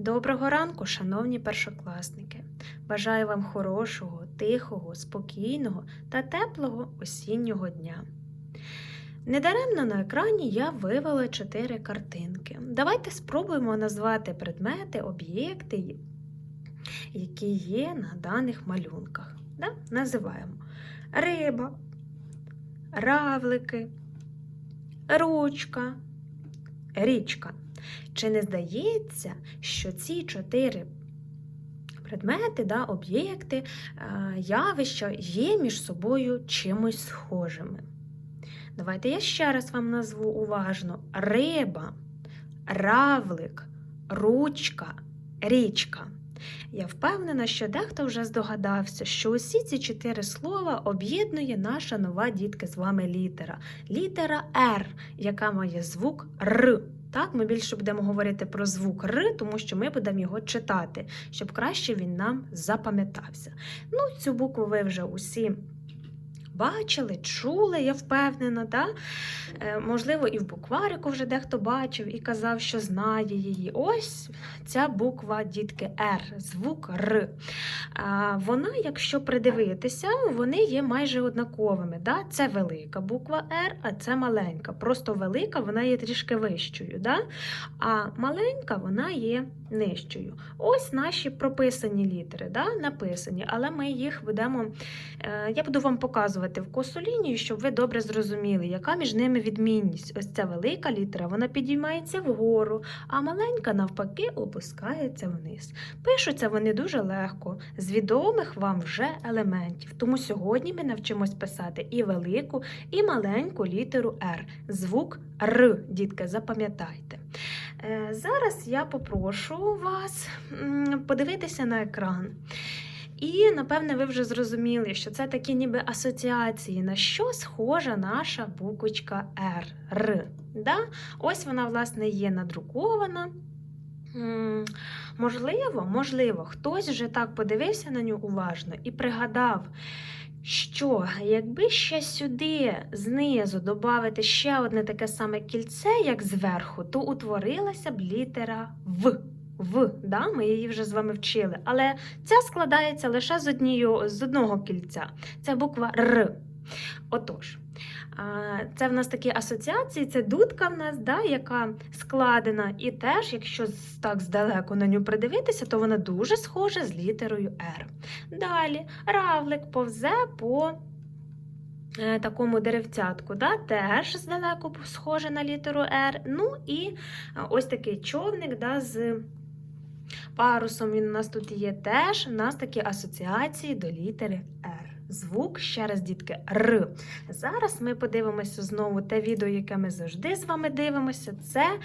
Доброго ранку, шановні першокласники! Бажаю вам хорошого, тихого, спокійного та теплого осіннього дня. Недаремно на екрані я вивела чотири картинки. Давайте спробуємо назвати предмети, об'єкти, які є на даних малюнках. Да? Називаємо риба, равлики, ручка, річка. Чи не здається, що ці чотири предмети, да, об'єкти, е, явища є між собою чимось схожими? Давайте я ще раз вам назву уважно: риба, равлик, ручка, річка. Я впевнена, що дехто вже здогадався, що усі ці чотири слова об'єднує наша нова дітки з вами літера. Літера Р, яка має звук Р. Так, ми більше будемо говорити про звук Р, тому що ми будемо його читати, щоб краще він нам запам'ятався. Ну, цю букву ви вже усі бачили, чули, я впевнена. Да? Е, можливо, і в букварику вже дехто бачив і казав, що знає її. Ось ця буква дітки Р, звук Р. Вона, якщо придивитися, вони є майже однаковими. Да? Це велика буква Р, а це маленька. Просто велика вона є трішки вищою. Да? А маленька вона є нижчою. Ось наші прописані літери, да? написані, але ми їх будемо. е, Я буду вам показувати в косу лінію, щоб ви добре зрозуміли, яка між ними відмінність. Ось ця велика літера, вона підіймається вгору, а маленька, навпаки, опускається вниз. Пишуться вони дуже легко, з відомих вам вже елементів. Тому сьогодні ми навчимось писати і велику, і маленьку літеру Р. Звук Р, дітки, запам'ятайте. Е, Зараз я попрошу вас подивитися на екран. І, напевне, ви вже зрозуміли, що це такі ніби асоціації, на що схожа наша буквочка Р. Р. Да? Ось вона, власне, є надрукована. Можливо, можливо, хтось вже так подивився на нього уважно і пригадав, що якби ще сюди знизу додати ще одне таке саме кільце, як зверху, то утворилася б літера В. В, да? ми її вже з вами вчили. Але ця складається лише з, однією, з одного кільця. Це буква Р. Отож, це в нас такі асоціації, це дудка в нас, да, яка складена. І теж, якщо так здалеку на нього придивитися, то вона дуже схожа з літерою Р. Далі равлик повзе по е, такому деревцятку, да, теж здалеку схоже на літеру Р. Ну і е, ось такий човник да, з парусом він у нас тут є теж. У нас такі асоціації до літери Р. Звук, ще раз, дітки, Р. Зараз ми подивимося знову те відео, яке ми завжди з вами дивимося. Це,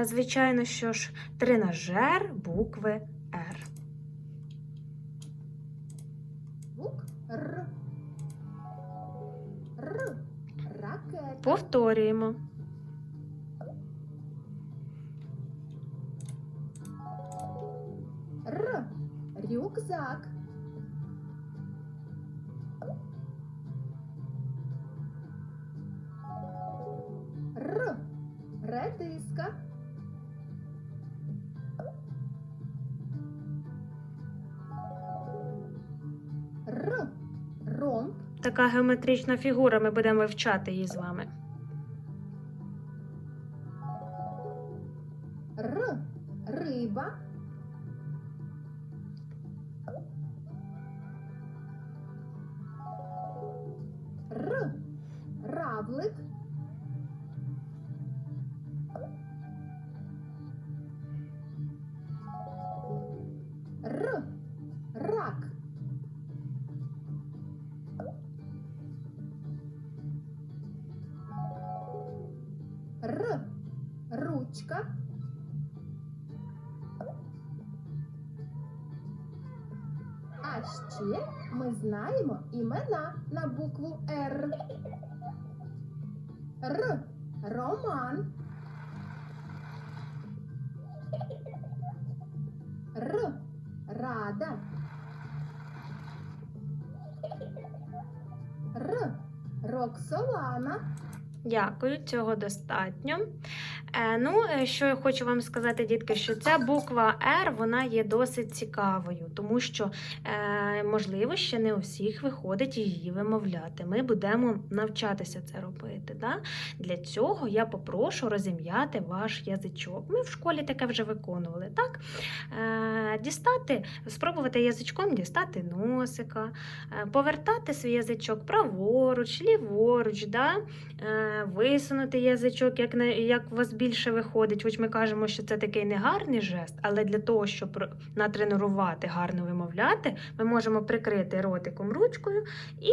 е, звичайно, що ж, тренажер букви Р. Звук Р. Р. Ракета. Повторюємо. Р. Рюкзак. Така геометрична фігура, ми будемо вивчати її з вами. Р. Риба. Р. Равлик. Ручка. А ще ми знаємо імена на букву Р. Р. Роман. Р. Рада. Р. Роксолана. Дякую, цього достатньо. Е, ну, е, що я хочу вам сказати, дітки, що ця буква Р вона є досить цікавою, тому що, е, можливо, ще не у всіх виходить її вимовляти. Ми будемо навчатися це робити. Да? Для цього я попрошу розім'яти ваш язичок. Ми в школі таке вже виконували. так? Дістати, спробувати язичком дістати носика, повертати свій язичок праворуч, ліворуч, да? висунути язичок, як, як вас більше виходить. Хоч ми кажемо, що це такий негарний жест, але для того, щоб натренувати гарно вимовляти, ми можемо прикрити ротиком ручкою і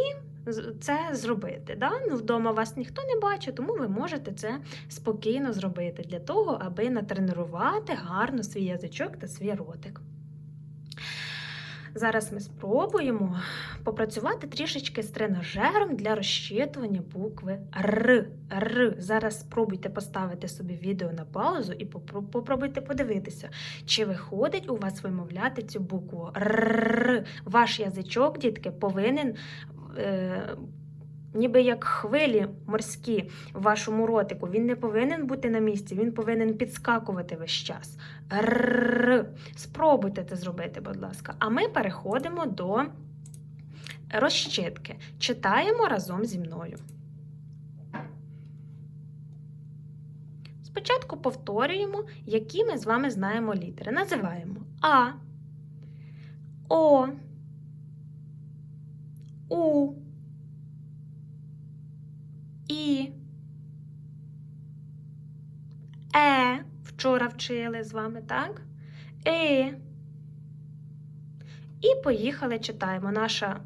це зробити. Да? Ну, вдома вас ніхто не бачить, тому ви можете це спокійно зробити для того, аби натренувати гарно свій язичок та свій ротик. Зараз ми спробуємо попрацювати трішечки з тренажером для розчитування букви Р. Р. Зараз спробуйте поставити собі відео на паузу і попробуйте подивитися, чи виходить у вас вимовляти цю букву Р. Ваш язичок, дітки, повинен. Ніби як хвилі морські в вашому ротику, він не повинен бути на місці, він повинен підскакувати весь час. Р. Спробуйте це зробити, будь ласка. А ми переходимо до розчитки. Читаємо разом зі мною. Спочатку повторюємо, які ми з вами знаємо літери. Називаємо А, О, У, І, Е. Вчора вчили з вами, так? Е. І поїхали читаємо. Наша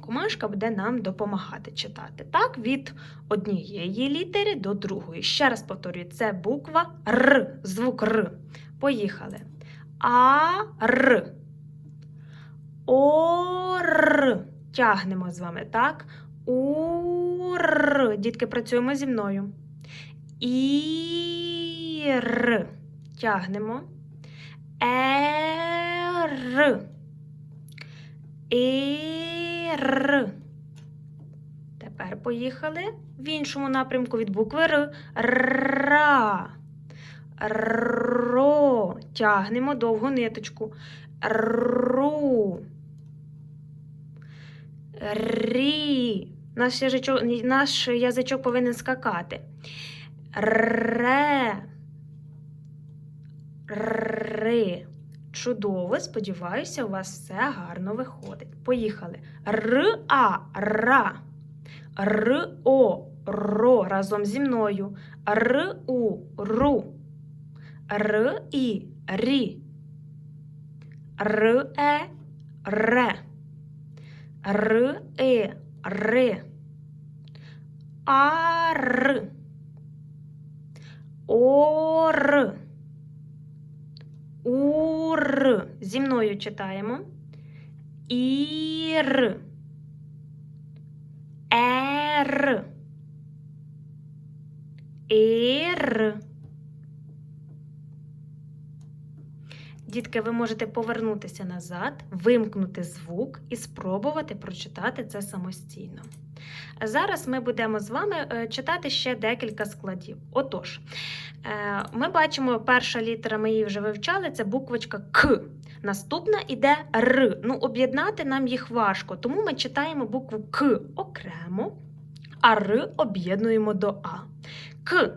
комашка буде нам допомагати читати. Так, від однієї літери до другої. Ще раз повторюю, це буква Р, звук Р. Поїхали. А, Р. Ор. Тягнемо з вами, так? Ур. Дітки, працюємо зі мною. Ір. Тягнемо. Ер. Ір. Тепер поїхали в іншому напрямку від букви Р. Ра. Ро. Тягнемо довгу ниточку. Ру. Рі. Наш язичок, наш язичок повинен скакати. Ре. Ри. Чудово, сподіваюся, у вас все гарно виходить. Поїхали. Р-а, ра. Р-о, ро. Разом зі мною. Р-у, ру. Р-і, рі. Р-е, ре. Р-е, ри. Ар. Ор. Ур. Зі мною читаємо. Ір. Ер. Ір. Дітки, ви можете повернутися назад, вимкнути звук і спробувати прочитати це самостійно. Зараз ми будемо з вами е, читати ще декілька складів. Отож, е, ми бачимо, перша літера, ми її вже вивчали, це буквочка К. Наступна іде Р. Ну, об'єднати нам їх важко, тому ми читаємо букву К окремо, а Р об'єднуємо до А. К.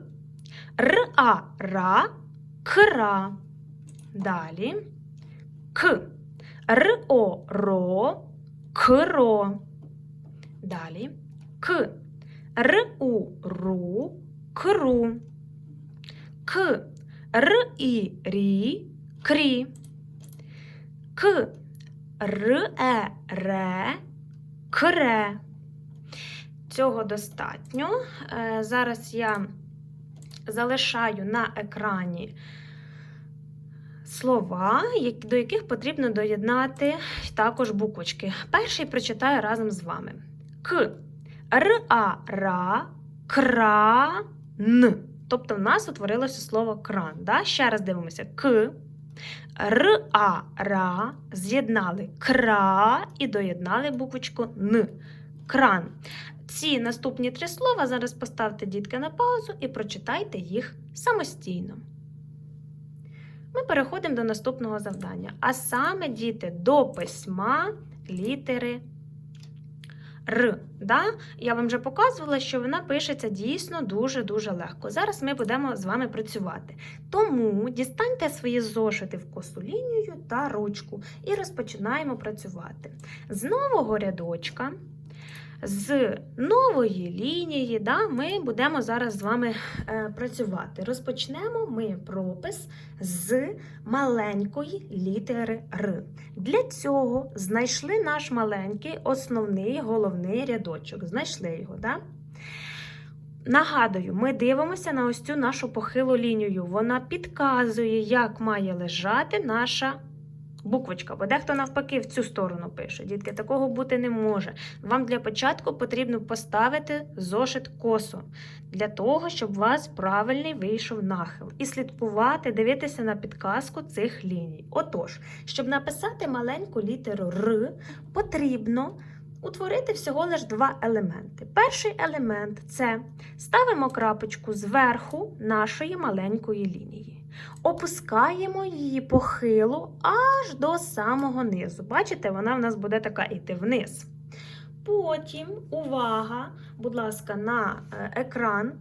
Р-А, ра, кра. Далі. К. Р-О, ро, кро. Далі. К. Р-У, ру, кру. К. Р-І, рі, крі. К. Р-Е, ре, кре. Цього достатньо. Е, Зараз я залишаю на екрані слова, до яких потрібно доєднати також буквочки. Перший прочитаю разом з вами. К. Р-А, ра, кра, н. Тобто в нас утворилося слово кран. Да? Ще раз дивимося. К. Р-А, ра. З'єднали кра і доєднали буквочку Н. Кран. ці наступні три слова зараз поставте дітки на паузу і прочитайте їх самостійно. Ми переходимо до наступного завдання. А саме, діти, до письма літери Р. Да? Я вам вже показувала, що вона пишеться дійсно дуже-дуже легко. Зараз ми будемо з вами працювати. Тому дістаньте свої зошити в косу лінію та ручку і розпочинаємо працювати. З нового рядочка, з нової лінії, да, ми будемо зараз з вами е, працювати. Розпочнемо ми пропис з маленької літери Р. Для цього знайшли наш маленький основний головний рядочок. Знайшли його, да? Нагадую, ми дивимося на ось цю нашу похилу лінію. Вона підказує, як має лежати наша буквочка. Бо дехто навпаки в цю сторону пише. Дітки, такого бути не може. Вам для початку потрібно поставити зошит косо для того, щоб у вас правильний вийшов нахил. І слідкувати, дивитися на підказку цих ліній. Отож, щоб написати маленьку літеру Р, потрібно утворити всього лиш два елементи. Перший елемент це ставимо крапочку зверху нашої маленької лінії. Опускаємо її похилу аж до самого низу. Бачите, вона в нас буде така йти вниз. Потім, увага, будь ласка, на е, екран.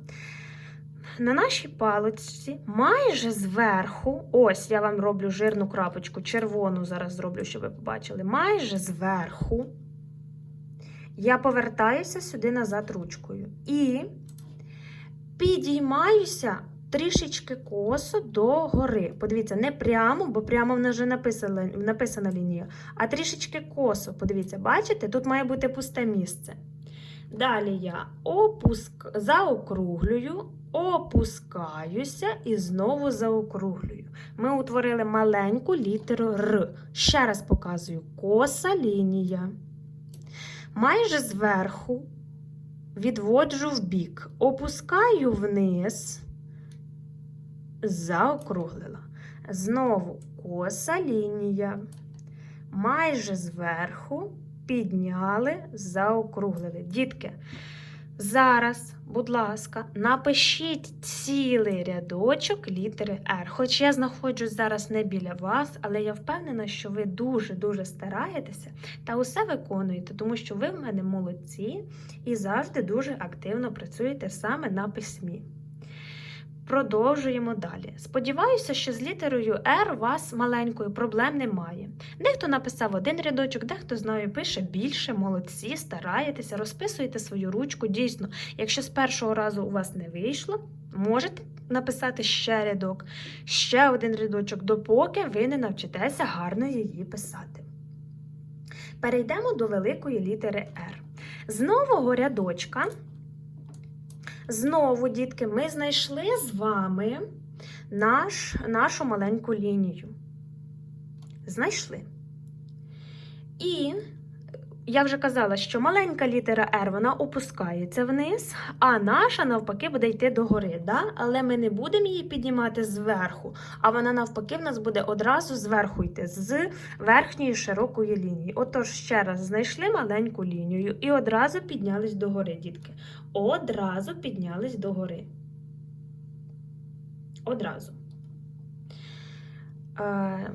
На нашій паличці майже зверху, ось я вам роблю жирну крапочку, червону зараз зроблю, щоб ви побачили. Майже зверху я повертаюся сюди назад ручкою. І підіймаюся трішечки косо до гори. Подивіться, не прямо, бо прямо в нас вже написана, написана лінія, а трішечки косо. Подивіться, бачите, тут має бути пусте місце. Далі я опуск... заокруглюю, опускаюся і знову заокруглюю. Ми утворили маленьку літеру Р. Ще раз показую: коса лінія. Майже зверху відводжу в бік, опускаю вниз, заокруглила. Знову коса лінія. Майже зверху підняли, заокруглили. Дітки, зараз, будь ласка, напишіть цілий рядочок літери R. Хоч я знаходжусь зараз не біля вас, але я впевнена, що ви дуже-дуже стараєтеся та усе виконуєте, тому що ви в мене молодці і завжди дуже активно працюєте саме на письмі. Продовжуємо далі. Сподіваюся, що з літерою R у вас маленької проблем немає. Дехто написав один рядочок, дехто знаю, пише більше, молодці, стараєтеся, розписуєте свою ручку. Дійсно, якщо з першого разу у вас не вийшло, можете написати ще рядок, ще один рядочок, допоки ви не навчитеся гарно її писати. Перейдемо до великої літери R. З нового рядочка. Знову, дітки, ми знайшли з вами наш, нашу маленьку лінію. Знайшли. І я вже казала, що маленька літера R вона опускається вниз, а наша, навпаки, буде йти догори. Да? Але ми не будемо її піднімати зверху, а вона, навпаки, в нас буде одразу зверху йти, з верхньої широкої лінії. Отож, ще раз знайшли маленьку лінію і одразу піднялись догори, дітки. Одразу піднялись догори. Одразу. Е,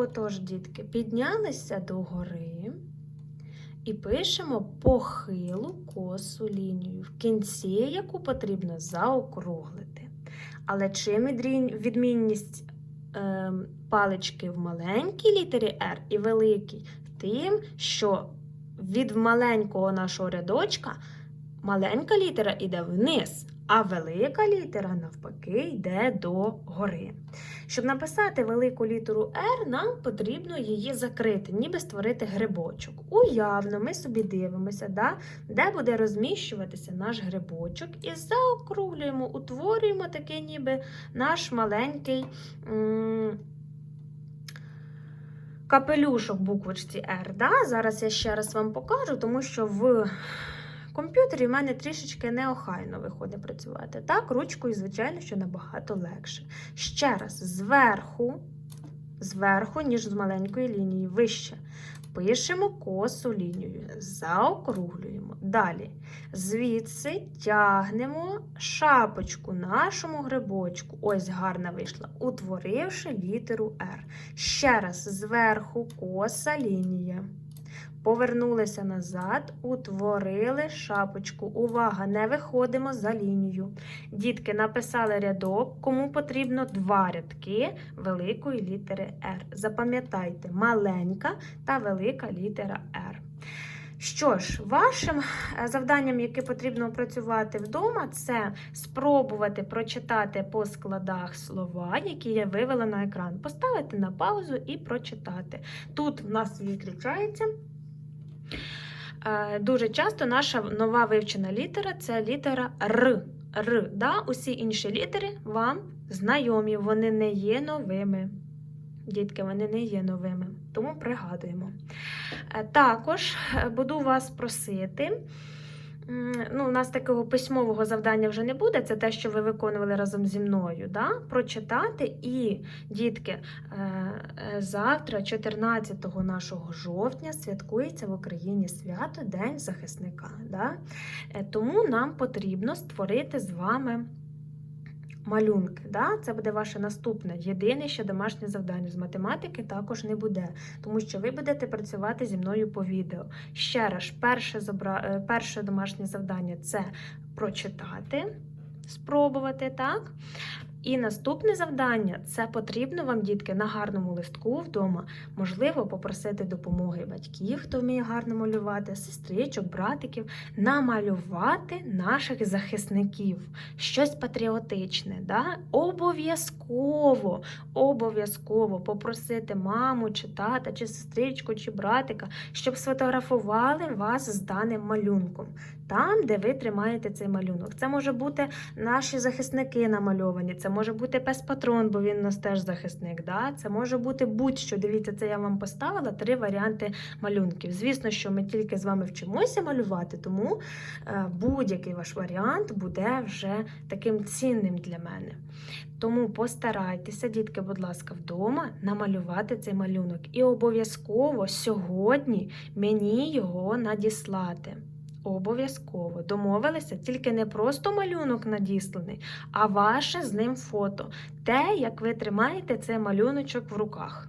Отож, дітки, піднялися догори і пишемо похилу косу лінію, в кінці яку потрібно заокруглити. Але чим відмінність е, палички в маленькій літері R і великій? Тим, що від маленького нашого рядочка маленька літера йде вниз, а велика літера, навпаки, йде до гори. Щоб написати велику літеру R, нам потрібно її закрити, ніби створити грибочок. Уявно, ми собі дивимося, да, де буде розміщуватися наш грибочок, і заокруглюємо, утворюємо такий ніби наш маленький капелюшок буквочці R. Да? Зараз я ще раз вам покажу, тому що в комп'ютері в мене трішечки неохайно виходить працювати. Так, ручкою, звичайно, що набагато легше. Ще раз, зверху, зверху, ніж з маленької лінії, вище. Пишемо косу лінію, заокруглюємо. Далі звідси тягнемо шапочку нашому грибочку. Ось гарна вийшла, утворивши літеру R. Ще раз зверху коса лінія. Повернулися назад, утворили шапочку. Увага, не виходимо за лінію. Дітки написали рядок, кому потрібно два рядки великої літери R. Запам'ятайте, маленька та велика літера R. Що ж, вашим е, завданням, яке потрібно опрацювати вдома, це спробувати прочитати по складах слова, які я вивела на екран. Поставити на паузу і прочитати. Тут в нас відключається. Е, Дуже часто наша нова вивчена літера це літера Р. Р. Да? Усі інші літери вам знайомі, вони не є новими. Дітки, вони не є новими, тому пригадуємо. Е, Також е, буду вас просити. Ну, у нас такого письмового завдання вже не буде, це те, що ви виконували разом зі мною. Да? Прочитати і, дітки, е, е, завтра, 14 нашого жовтня, святкується в Україні свято День захисника. Да? Е, Тому нам потрібно створити з вами малюнки. Да? Це буде ваше наступне. Єдине ще домашнє завдання з математики також не буде, тому що ви будете працювати зі мною по відео. Ще раз, перше, зобра... е, перше домашнє завдання це прочитати, спробувати, так? І наступне завдання це потрібно вам, дітки, на гарному листку вдома, можливо, попросити допомоги батьків, хто вміє гарно малювати, сестричок, братиків, намалювати наших захисників, щось патріотичне. Да? Обов'язково, обов'язково попросити маму, чи тата, чи сестричку, чи братика, щоб сфотографували вас з даним малюнком. Там, де ви тримаєте цей малюнок. Це може бути наші захисники намальовані, це може бути пес патрон, бо він у нас теж захисник. Да? Це може бути будь-що. Дивіться, це я вам поставила три варіанти малюнків. Звісно, що ми тільки з вами вчимося малювати, тому е, будь-який ваш варіант буде вже таким цінним для мене. Тому постарайтеся, дітки, будь ласка, вдома намалювати цей малюнок. І обов'язково сьогодні мені його надіслати. Обов'язково домовилися, тільки не просто малюнок надісланий, а ваше з ним фото. Те, як ви тримаєте цей малюночок в руках.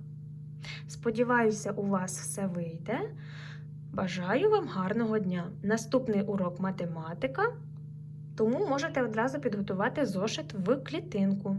Сподіваюся, у вас все вийде. Бажаю вам гарного дня. Наступний урок математика, тому можете одразу підготувати зошит в клітинку.